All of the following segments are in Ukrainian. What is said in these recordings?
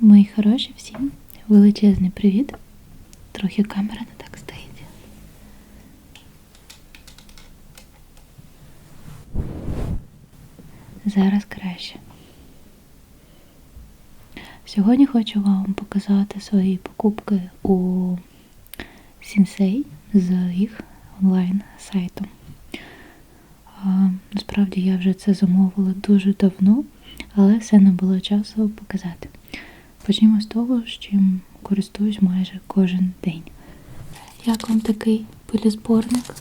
Мої хороші всім величезний привіт. Трохи камера не так стоїть. Зараз краще. Сьогодні хочу вам показати свої покупки у Сінсей з їх онлайн сайту. А, Насправді я вже це замовила дуже давно, але все не було часу показати. Почнімо з того, з чим користуюсь майже кожен день. Як вам такий пилізборник?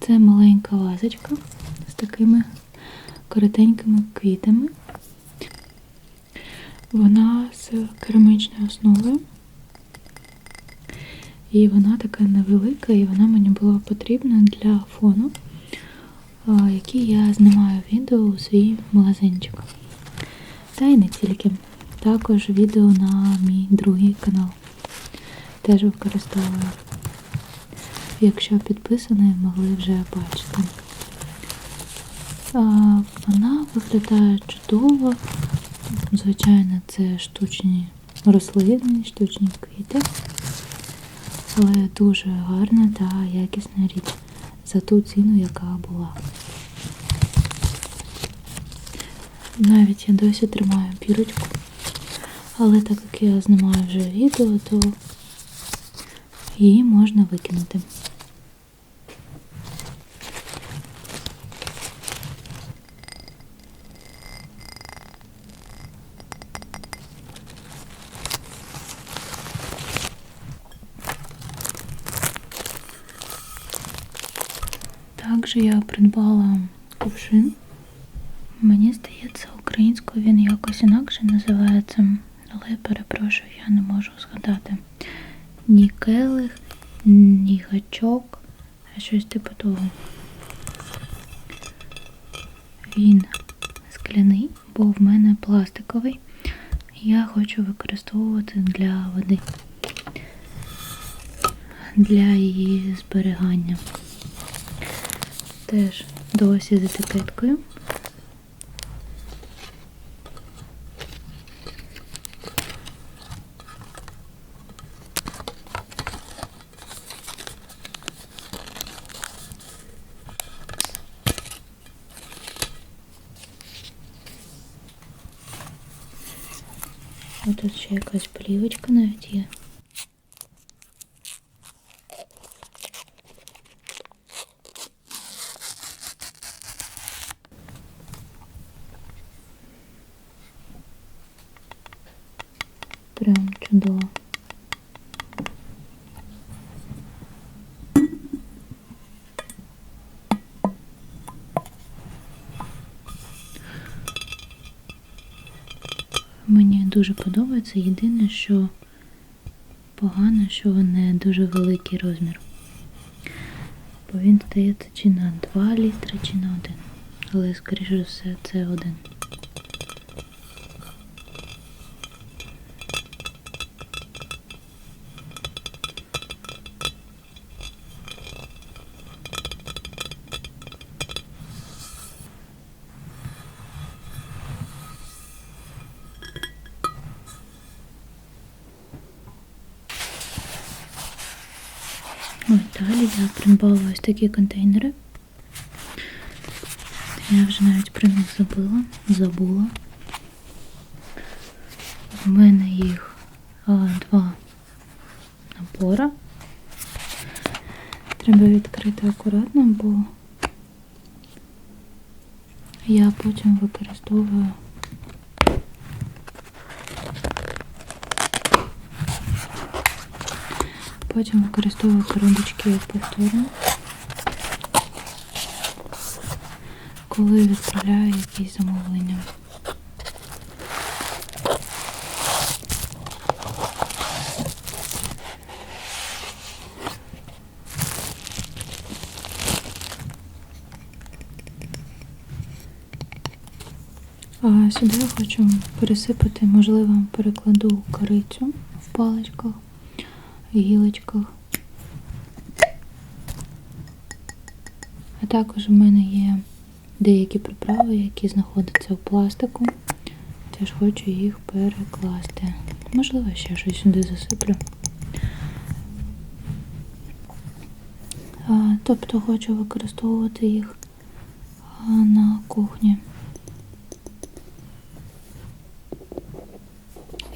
Це маленька вазочка з такими коротенькими квітами. Вона з керамичною основою. І вона така невелика, і вона мені була потрібна для фону, який я знімаю відео у свій магазинчик. Та й не тільки. Також відео на мій другий канал. Теж використовую. Якщо підписані, могли вже бачити. Вона виглядає чудово. Звичайно, це штучні рослини, штучні квіти. Але дуже гарна та якісна річ за ту ціну, яка була. Навіть я досі тримаю бірочку. Але так як я знімаю вже відео, то її можна викинути. Також я придбала кувшин. Мені здається, українською він якось інакше називається, але перепрошую, я не можу згадати. Ні келих, ні гачок, а щось типу того. Він скляний, бо в мене пластиковий. Я хочу використовувати для води, для її зберігання. Теж досі з етикеткою. тут ще якась плівочка навіть є. Прям чудово. Дуже подобається. Єдине, що погано, що не дуже великий розмір. Бо він здається чи на 2 літри, чи на 1. Але, скоріше за все, це один. Ось далі я придбала ось такі контейнери. Я вже навіть про них забула, забула. У мене їх а, два набора. Треба відкрити акуратно, бо я потім використовую Потім використовую коробочки повторно, коли відправляю якісь замовлення. А сюди я хочу пересипати, можливо, перекладу корицю в паличках гілочках. А також у мене є деякі приправи, які знаходяться в пластику. Теж хочу їх перекласти. Можливо, ще щось сюди засиплю. Тобто хочу використовувати їх на кухні.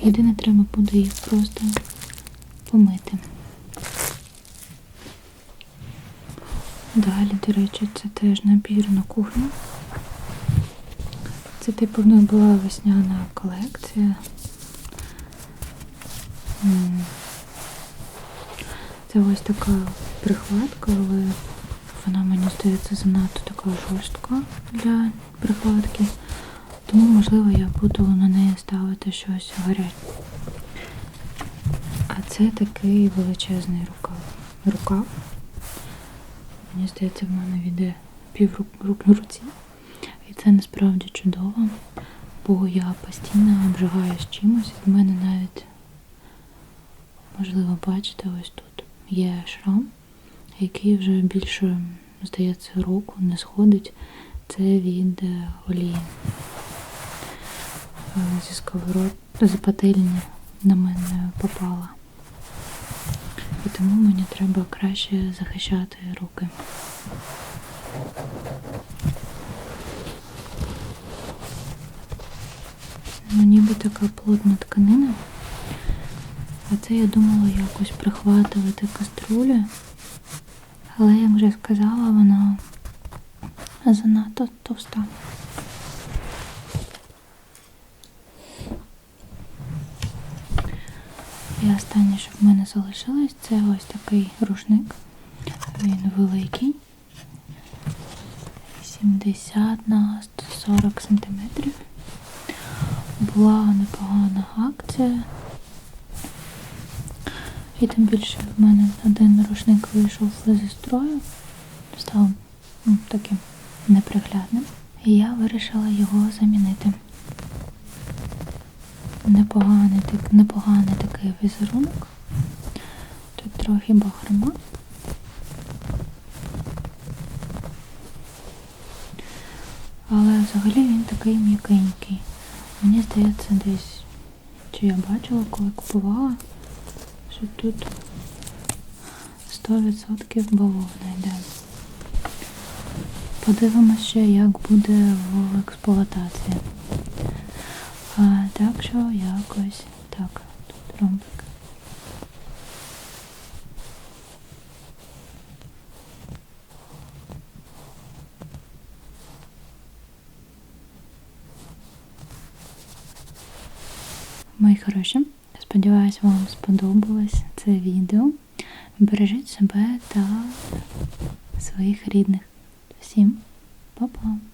Єдине, треба буде їх просто помити. Далі, до речі, це теж набір на кухню. Це типу в них була весняна колекція. Це ось така прихватка, але вона мені здається занадто така жорстка для прихватки. Тому, можливо, я буду на неї ставити щось гаряче. Це такий величезний рукав. Рукав. Мені здається, в мене віде пів рук- на руці. І це насправді чудово, бо я постійно обжигаюсь чимось. В мене навіть, можливо, бачите, ось тут є шрам, який вже більше, здається, року не сходить. Це від е, олії. Е, Зі сковород, з пательні на мене попала. І тому мені треба краще захищати руки. Ну, ніби така плотна тканина. А це я думала якось прихватувати каструлю. Але, як вже сказала, вона занадто товста. І останнє, що в мене залишилось, це ось такий рушник. Він великий. 70 на 140 сантиметрів. Була непогана акція. І тим більше в мене один рушник вийшов зі строю, став ну, таким неприглядним. І я вирішила його замінити. Непоганий, так, непоганий такий візерунок. Тут трохи бахрома. Але взагалі він такий м'якенький. Мені здається, десь, чи я бачила, коли купувала, що тут 100% бавовна йде. Подивимося як буде в експлуатації. А, так що якось так, тут ромбик. Мої хороші, сподіваюсь, вам сподобалось це відео. Бережіть себе та своїх рідних. Всім па-па!